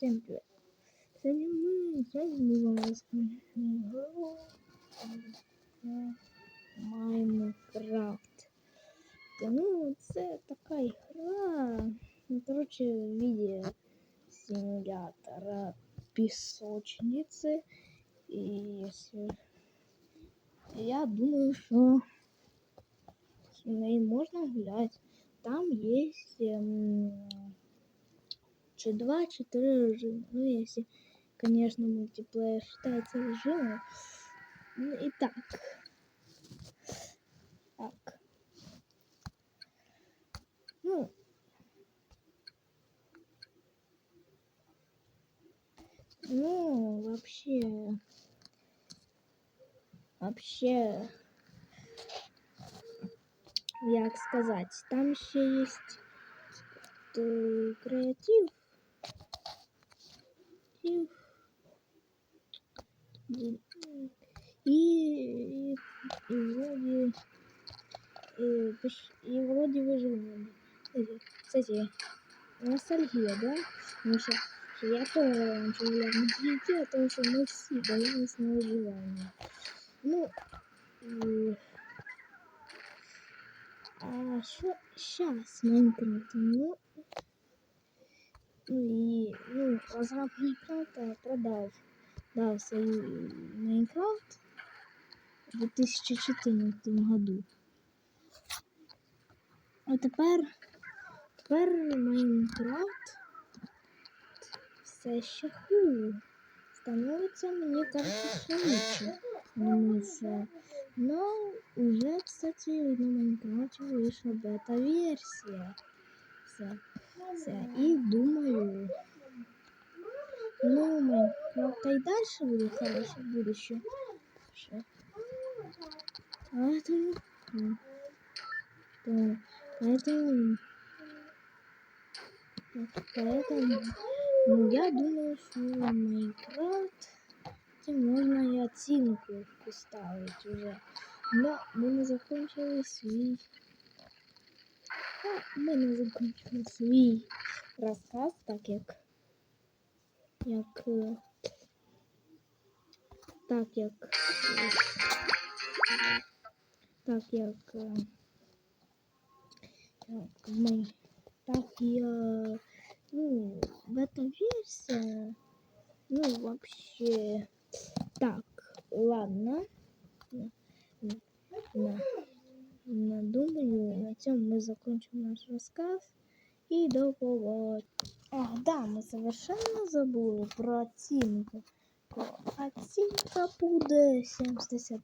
Всем привет. Сегодня мы, вам расскажем игру Майнкрафт. Ну, це така ігра, ну, короче, в виде симулятора песочницы. И если... Я думаю, что с ней можно гулять. Там есть эм, чи два, чи три режима. Ну, если, конечно, мультиплеер считается режимом. Ну и так. Так. Ну. Ну, вообще... Вообще... Як сказать, там ще есть креатив. И, и, и, и вроде и, поч- и вроде выживание. Кстати, ностальгия, да? Что что я тоже раньше гулял на GTA, потому что мы все боялись на выживание. Ну, и... А что сейчас Майнкрафт? Ну, ну и ну, разраб Майнкрафта продал дал свой Майнкрафт в 2014 году. А тепер, тепер Майнкрафт все ще хуже. Становиться, мені кажется, лучше. Тому що, ну, уже, кстати, на Майнкрафте вышла бета-версия. Все, все. И думаю, ну, Майнкрафта и дальше будет хорошее будущее. Ш- Поэтому, м, да, поэтому, поэтому, ну, я думаю, что Майнкрафт це можна і оцінку поставити вже. Но ми не закончили свій. Ну, ми не закончили свій розказ, так як. Як. Так як. Так як. Як ми. Так я. Ну, бета-версия. Ну, вообще. Так, ладно. На, на, цьому ми закончимо наш розказ. І до побачення. Ах, да, ми совершенно забули про оцінку. Оцінка буде 7 з 10.